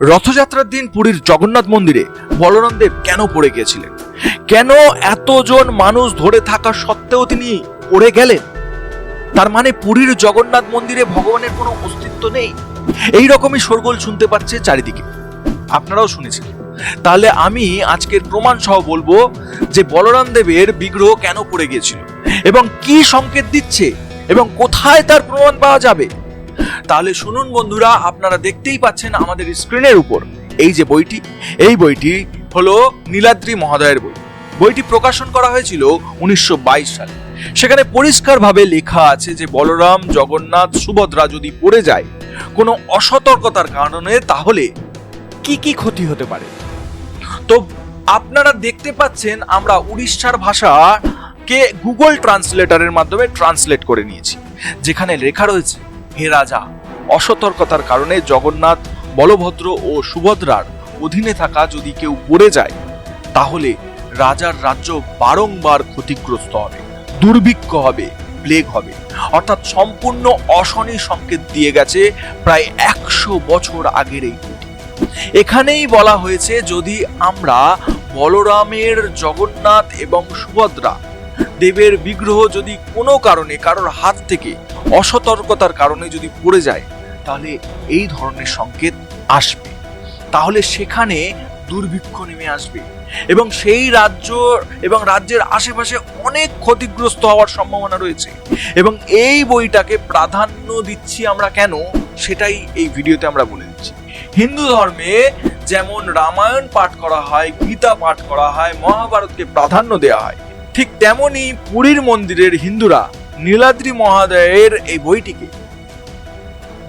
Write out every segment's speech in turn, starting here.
রথযাত্রার দিন পুরীর জগন্নাথ মন্দিরে বলরাম দেব কেন পড়ে গিয়েছিলেন? কেন এতজন মানুষ ধরে থাকা সত্ত্বেও তিনি পড়ে গেলেন? তার মানে পুরীর জগন্নাথ মন্দিরে ভগবানের কোনো অস্তিত্ব নেই? এই রকমই শোরগোল শুনতে পাচ্ছে চারিদিকে। আপনারাও শুনেছেন। তাহলে আমি আজকের প্রমাণ সহ বলব যে বলরাম দেবের বিগ্রহ কেন পড়ে গিয়েছিল এবং কি সংকেত দিচ্ছে এবং কোথায় তার প্রমাণ পাওয়া যাবে? তাহলে শুনুন বন্ধুরা, আপনারা দেখতেই পাচ্ছেন আমাদের স্ক্রিনের উপর। এই যে বইটি, এই বইটি হলো নীলাদ্রি মহোদয়ের বই। বইটি প্রকাশন করা হয়েছিল উনিশশো বাইশ সালে। সেখানে পরিষ্কারভাবে লেখা আছে যে বলরাম, জগন্নাথ, সুভদ্রা যদি পড়ে যায়, কোনো অসতর্কতার কারণে তাহলে কি কি ক্ষতি হতে পারে? তো আপনারা দেখতে পাচ্ছেন আমরা উড়িষ্যার ভাষাকে গুগল ট্রান্সলেটরের মাধ্যমে ট্রান্সলেট করে নিয়েছি। যেখানে লেখা রয়েছে হে রাজা অসতর্কতার কারণে জগন্নাথ, বলভদ্র ও সুভদ্রার অধীনে থাকা যদি কেউ পড়ে যায়, তাহলে রাজার রাজ্য বারংবার ক্ষতিগ্রস্ত হবে, দুর্ভিক্ষ হবে, প্লেগ হবে। অর্থাৎ সম্পূর্ণ অশনি সংকেত দিয়ে গেছে প্রায় একশো বছর আগের এই এখানেই বলা হয়েছে, যদি আমরা বলরামের জগন্নাথ এবং সুভদ্রা দেবের বিগ্রহ যদি কোনো কারণে কারোর হাত থেকে অসতর্কতার কারণে যদি পড়ে যায়, তাহলে এই ধরনের সংকেত আসবে। তাহলে সেখানে দুর্ভিক্ষ নেমে আসবে এবং সেই রাজ্য এবং রাজ্যের আশেপাশে অনেক ক্ষতিগ্রস্ত হওয়ার সম্ভাবনা রয়েছে এবং এই বইটাকে প্রাধান্য দিচ্ছি আমরা কেন সেটাই এই ভিডিওতে আমরা বলে দিচ্ছি। হিন্দু ধর্মে যেমন রামায়ণ পাঠ করা হয়, গীতা পাঠ করা হয়, মহাভারতকে প্রাধান্য দেওয়া হয় ঠিক তেমনি পুরীর মন্দিরের হিন্দুরা নীলাদ্রি মহাদয়ের এই বইটিকে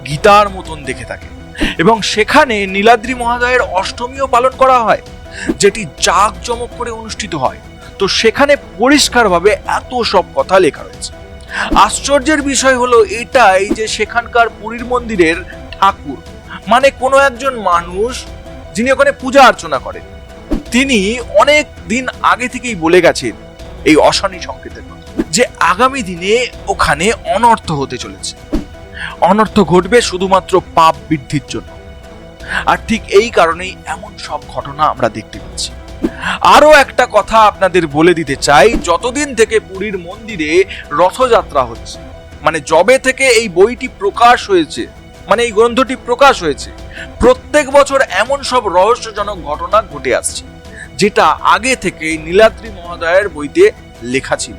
গীতার মতন দেখে থাকে। এবং সেখানে নীলাদ্রি মহাদয়ের অষ্টমীও পালন করা হয়, যেটি জাঁকজমক করে অনুষ্ঠিত হয়। তো সেখানে পরিষ্কারভাবে এত সব কথা লেখা রয়েছে। আশ্চর্যের বিষয় হলো এটাই যে সেখানকার পুরীর মন্দিরের ঠাকুর মানে কোনো একজন মানুষ যিনি ওখানে পূজা অর্চনা করেন। তিনি অনেক দিন আগে থেকেই বলে গেছেন এই অশানি সংকেতের যে আগামী দিনে ওখানে অনর্থ হতে চলেছে। অনর্থ ঘটবে শুধুমাত্র পাপ বৃদ্ধির জন্য। আর ঠিক এই কারণেই এমন সব ঘটনা আমরা দেখতে পাচ্ছি আরও একটা কথা আপনাদের বলে দিতে চাই, যতদিন থেকে পুরীর মন্দিরে রথযাত্রা হচ্ছে মানে জবে থেকে এই বইটি প্রকাশ হয়েছে মানে এই গ্রন্থটি প্রকাশ হয়েছে, প্রত্যেক বছর এমন সব রহস্যজনক ঘটনা ঘটে আসছে। যেটা আগে থেকে নীলাদ্রি মহোদয়ের বইতে লেখা ছিল।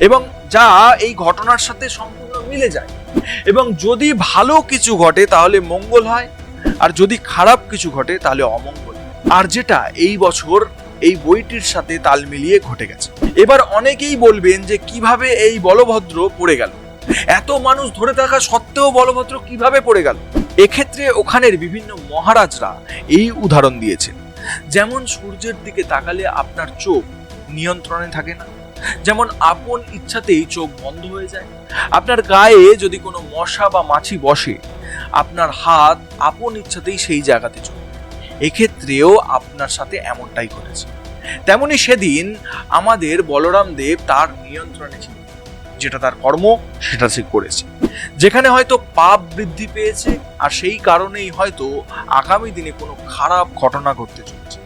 এবং যা এই ঘটনার সাথে সম্পূর্ণ মিলে যায়। এবং যদি ভালো কিছু ঘটে, তাহলে মঙ্গল হয়, আর যদি খারাপ কিছু ঘটে, তাহলে অমঙ্গল। আর যেটা এই বছর এই বইটির সাথে তাল মিলিয়ে ঘটে গেছে। এবার অনেকেই বলবেন যে, কীভাবে এই বলভদ্র পড়ে গেল? এত মানুষ ধরে থাকা সত্ত্বেও বলভদ্র কীভাবে পড়ে গেল? এক্ষেত্রে ওখানের বিভিন্ন মহারাজরা এই উদাহরণ দিয়েছেন। যেমন সূর্যের দিকে তাকালে আপনার চোখ নিয়ন্ত্রণে থাকে না, যেমন আপন ইচ্ছাতেই চোখ বন্ধ হয়ে যায়। আপনার গায়ে যদি কোনো মশা বা মাছি বসে, আপনার হাত আপন ইচ্ছাতেই সেই জায়গাতে চলে এক্ষেত্রেও আপনার সাথে এমনটাই ঘটেছে। তেমনি সেদিন আমাদের বলরাম দেব তার নিয়ন্ত্রণে ছিল যেটা তার কর্ম, সেটা সে করেছে। যেখানে হয়তো পাপ বৃদ্ধি পেয়েছে, আর সেই কারণেই হয়তো আগামী দিনে কোনো খারাপ ঘটনা ঘটতে চলেছে।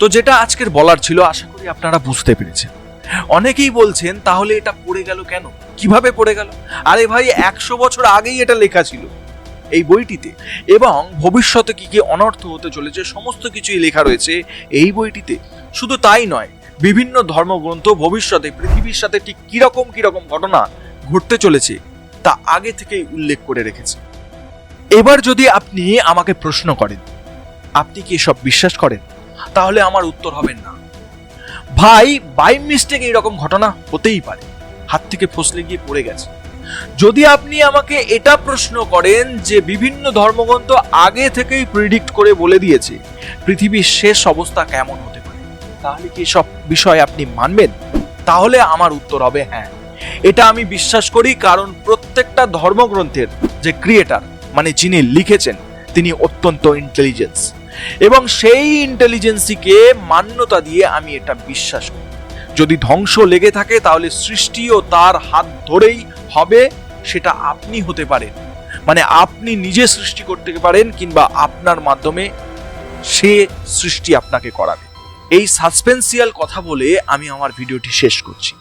তো যেটা আজকের বলার ছিল, আশা করি আপনারা বুঝতে পেরেছেন। অনেকেই বলছেন, তাহলে এটা পড়ে গেল কেন? কীভাবে পড়ে গেল? আরে ভাই, একশো বছর আগেই এটা লেখা ছিল এই বইটিতে। এবং ভবিষ্যতে কি কি অনর্থ হতে চলেছে, সমস্ত কিছুই লেখা রয়েছে এই বইটিতে। শুধু তাই নয় বিভিন্ন ধর্মগ্রন্থ ভবিষ্যতে পৃথিবীর সাথে ঠিক কীরকম কীরকম ঘটনা ঘটতে চলেছে, তা আগে থেকেই উল্লেখ করে রেখেছে। এবার যদি আপনি আমাকে প্রশ্ন করেন, আপনি কি এসব বিশ্বাস করেন? তাহলে আমার উত্তর হবে না। ভাই বাই মিস্টেক এইরকম ঘটনা হতেই পারে। হাত থেকে ফসলে গিয়ে পড়ে গেছে। যদি আপনি আমাকে এটা প্রশ্ন করেন যে বিভিন্ন ধর্মগ্রন্থ আগে থেকেই প্রিডিক্ট করে বলে দিয়েছে, পৃথিবীর শেষ অবস্থা কেমন হতে তাহলে কি সব বিষয় আপনি মানবেন? তাহলে আমার উত্তর হবে হ্যাঁ। এটা আমি বিশ্বাস করি কারণ প্রত্যেকটা ধর্মগ্রন্থের যে ক্রিয়েটার মানে যিনি লিখেছেন, তিনি অত্যন্ত ইন্টেলিজেন্স এবং সেই ইন্টেলিজেন্সিকে মান্যতা দিয়ে আমি এটা বিশ্বাস করি। যদি ধ্বংস লেগে থাকে তাহলে সৃষ্টিও তার হাত ধরেই হবে, সেটা আপনি হতে পারেন। মানে আপনি নিজে সৃষ্টি করতে পারেন কিংবা আপনার মাধ্যমে সে সৃষ্টি আপনাকে করাবে। এই সাসপেন্সিয়াল কথা বলে আমি আমার ভিডিওটি শেষ করছি।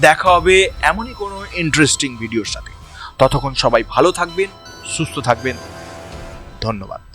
দেখা হবে এমনই কোনো ইন্টারেস্টিং ভিডিওর সাথে। ততক্ষণ সবাই ভালো থাকবেন, সুস্থ থাকবেন। ধন্যবাদ।